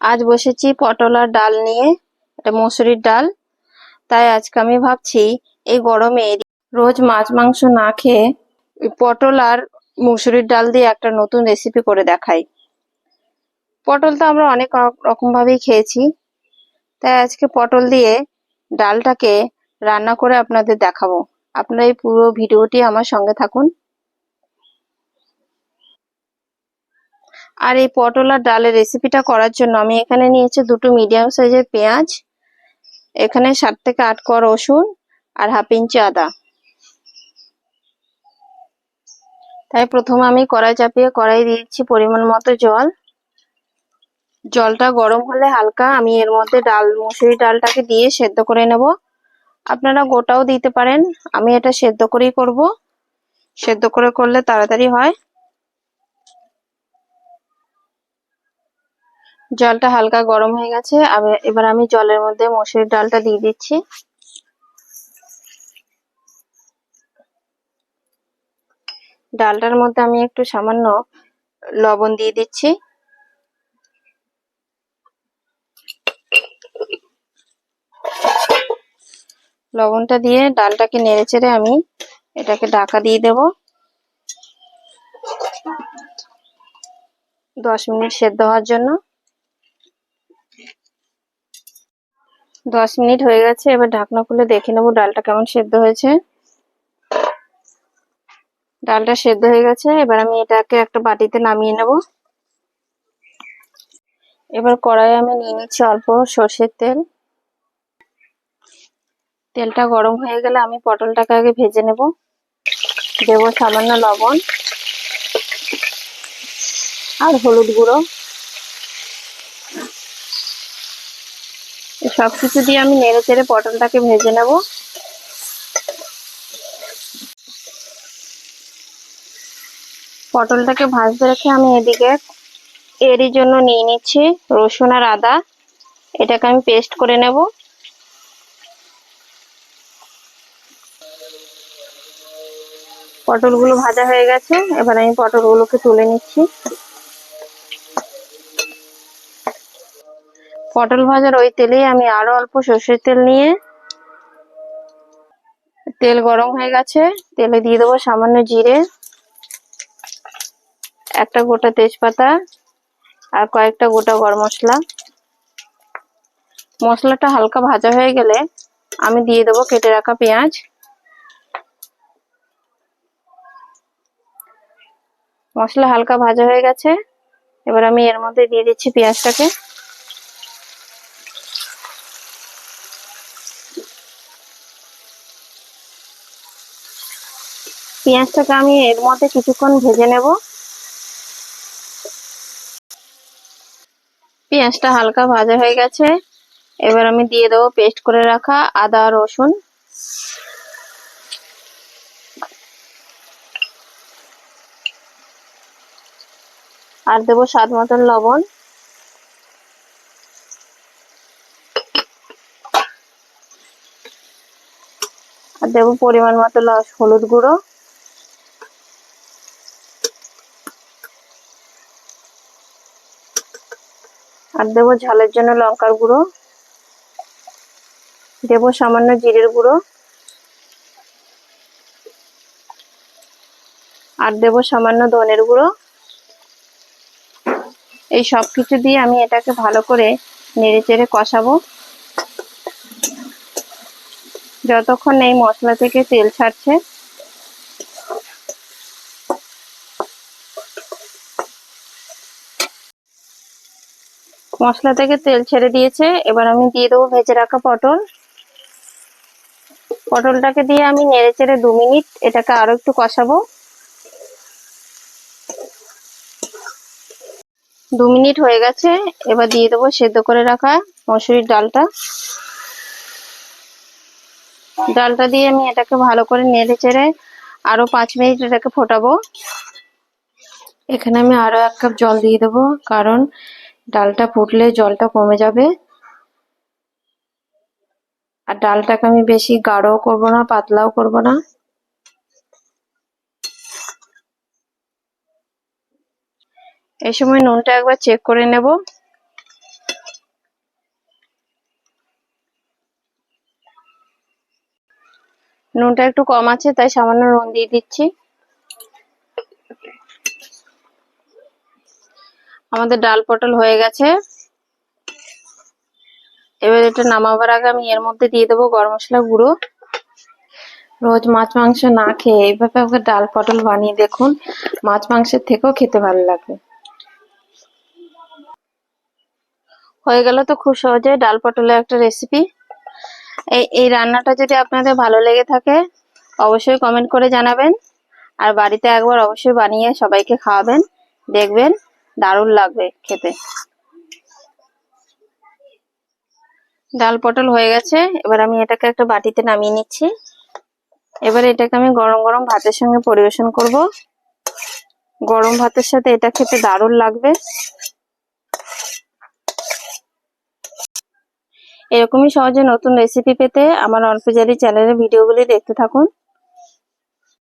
আজ বসেছি পটল আর ডাল নিয়ে এটা মসুরির ডাল। তাই আজকে আমি ভাবছি, এই গরমে রোজ মাছ মাংস না খেয়ে পটল আর মুসুরির ডাল দিয়ে একটা নতুন রেসিপি করে দেখাই। পটল তো আমরা অনেক রকম ভাবেই খেয়েছি। তাই আজকে পটল দিয়ে ডালটাকে রান্না করে আপনাদের দেখাবো। আপনারা এই পুরো ভিডিওটি আমার সঙ্গে থাকুন। আর এই পটল আর ডালের রেসিপিটা করার জন্য আমি এখানে নিয়েছি দুটো মিডিয়াম সাইজের পেঁয়াজ, এখানে সাত থেকে আট কোয়া রসুন আর হাফ ইঞ্চি আদা। তাই প্রথমে আমি কড়াই চাপিয়ে কড়াই দিয়েছি পরিমাণ মতো জল। জলটা গরম হলে হালকা আমি এর মধ্যে ডাল মুসুরি ডালটাকে দিয়ে সেদ্ধ করে নেব। আপনারা গোটাও দিতে পারেন, আমি এটা সেদ্ধ করেই করব। সেদ্ধ করে করলে তাড়াতাড়ি হয়। জলটা হালকা গরম হয়ে গেছে। এবার আমি জলের মধ্যে মসুরির ডালটা দিয়ে দিচ্ছি। ডালটার মধ্যে আমি একটু সামান্য লবণ দিয়ে দিচ্ছি। লবণটা দিয়ে ডালটাকে নেড়ে চেড়ে আমি এটাকে ঢাকা দিয়ে দেব। দশ মিনিট সেদ্ধ হওয়ার জন্য। দশ মিনিট হয়ে গেছে, এবার ঢাকনা খুলে দেখে নেব ডালটা কেমন সেদ্ধ হয়েছে। ডালটা সেদ্ধ হয়ে গেছে, এবার আমি এটাকে একটা বাটিতে নামিয়ে নেব। এবার কড়াই আমি নিয়ে নিচ্ছি অল্প সর্ষের তেল। তেলটা গরম হয়ে গেলে আমি পটলটাকে আগে ভেজে নেব। দেবো সামান্য লবণ আর হলুদ গুঁড়ো। সব কিছু দিয়ে আমি নেড়ে চেড়ে পটলটাকে ভেজে নেব। পটলটাকে ভাজতে রেখে আমি এদিকে এরই জন্য নিয়ে নিচ্ছি রসুন আর আদা। এটাকে আমি পেস্ট করে নেব। পটলগুলো ভাজা হয়ে গেছে। এবার আমি পটলগুলোকে তুলে নিচ্ছি। পটল ভাজার ওই তেলেই আমি আরও অল্প সর্ষের তেল নিয়ে তেল গরম হয়ে গেছে। তেলে দিয়ে দেবো সামান্য জিরে, একটা গোটা তেজপাতা আর কয়েকটা গোটা গরম মশলা। মশলাটা হালকা ভাজা হয়ে গেলে আমি দিয়ে দেবো কেটে রাখা পেঁয়াজ। মশলা হালকা ভাজা হয়ে গেছে। এবার আমি এর মধ্যে দিয়ে দিচ্ছি পেঁয়াজটাকে। পেঁয়াজটাকে আমি এর মধ্যে কিছুক্ষণ ভেজে নেব। পেঁয়াজটা হালকা ভাজা হয়ে গেছে। এবার আমি দিয়ে দেবো পেস্ট করে রাখা আদা, রসুন। আর দেবো স্বাদ মতন লবণ। আর দেবো পরিমাণ মতো হলুদ গুঁড়ো। আর দেবো ঝালের জন্য লঙ্কার গুঁড়ো। দেবো সামান্য জিরের গুঁড়ো। আর দেবো সামান্য ধনের গুঁড়ো। এই সব কিছু দিয়ে আমি এটাকে ভালো করে নেড়ে চেড়ে কষাবো। যতক্ষণ এই মশলা থেকে তেল ছাড়ছে মশলা থেকে তেল ছেড়ে দিয়েছে। এবার আমি দিয়ে দেবো ভেজে রাখা পটল। পটলটাকে দিয়ে আমি নেড়ে চেড়ে দু মিনিট এটাকে আরও একটু কষাবো। দু মিনিট হয়ে গেছে। এবার দিয়ে দেবো সেদ্ধ করে রাখা মসুরির ডালটা। ডালটা দিয়ে আমি এটাকে ভালো করে নেড়ে চেড়ে আরও পাঁচ মিনিট এটাকে ফোটাবো। এখানে আমি আরও এক কাপ জল দিয়ে দেবো, কারণ ডালটা ফুটলে জলটা কমে যাবে। আর ডালটাকে আমি বেশি গাঢ়ও করব না, পাতলাও করব না। এই সময় নুনটা একবার চেক করে নেব। নুনটা একটু কম আছে, তাই সামান্য নুন দিয়ে দিচ্ছি। আমাদের ডাল পটল হয়ে গেছে। এবার এটা নামাবার আগে আমি এর মধ্যে দিয়ে দেবো গরম মশলা গুঁড়ো। রোজ মাছ মাংস না খেয়ে এইভাবে আমাকে ডাল পটল বানিয়ে দেখুন, মাছ মাংসের থেকেও খেতে ভালো লাগবে হয়ে গেল তো খুব সহজে ডাল পটলের একটা রেসিপি এই এই রান্নাটা যদি আপনাদের ভালো লেগে থাকে, অবশ্যই কমেন্ট করে জানাবেন। আর বাড়িতে একবার অবশ্যই বানিয়ে সবাইকে খাওয়াবেন, দেখবেন। দারুণ লাগবে খেতে। ডাল পটল হয়ে গেছে, এবার আমি এটাকে একটা বাটিতে নামিয়ে নিচ্ছি। এবার এটাকে আমি গরম গরম ভাতের সঙ্গে পরিবেশন করব। গরম ভাতের সাথে এটা খেতে দারুণ লাগবে। এরকমই সহজে নতুন রেসিপি পেতে আমার অল্পজারি চ্যানেলের ভিডিওগুলি দেখতে থাকুন।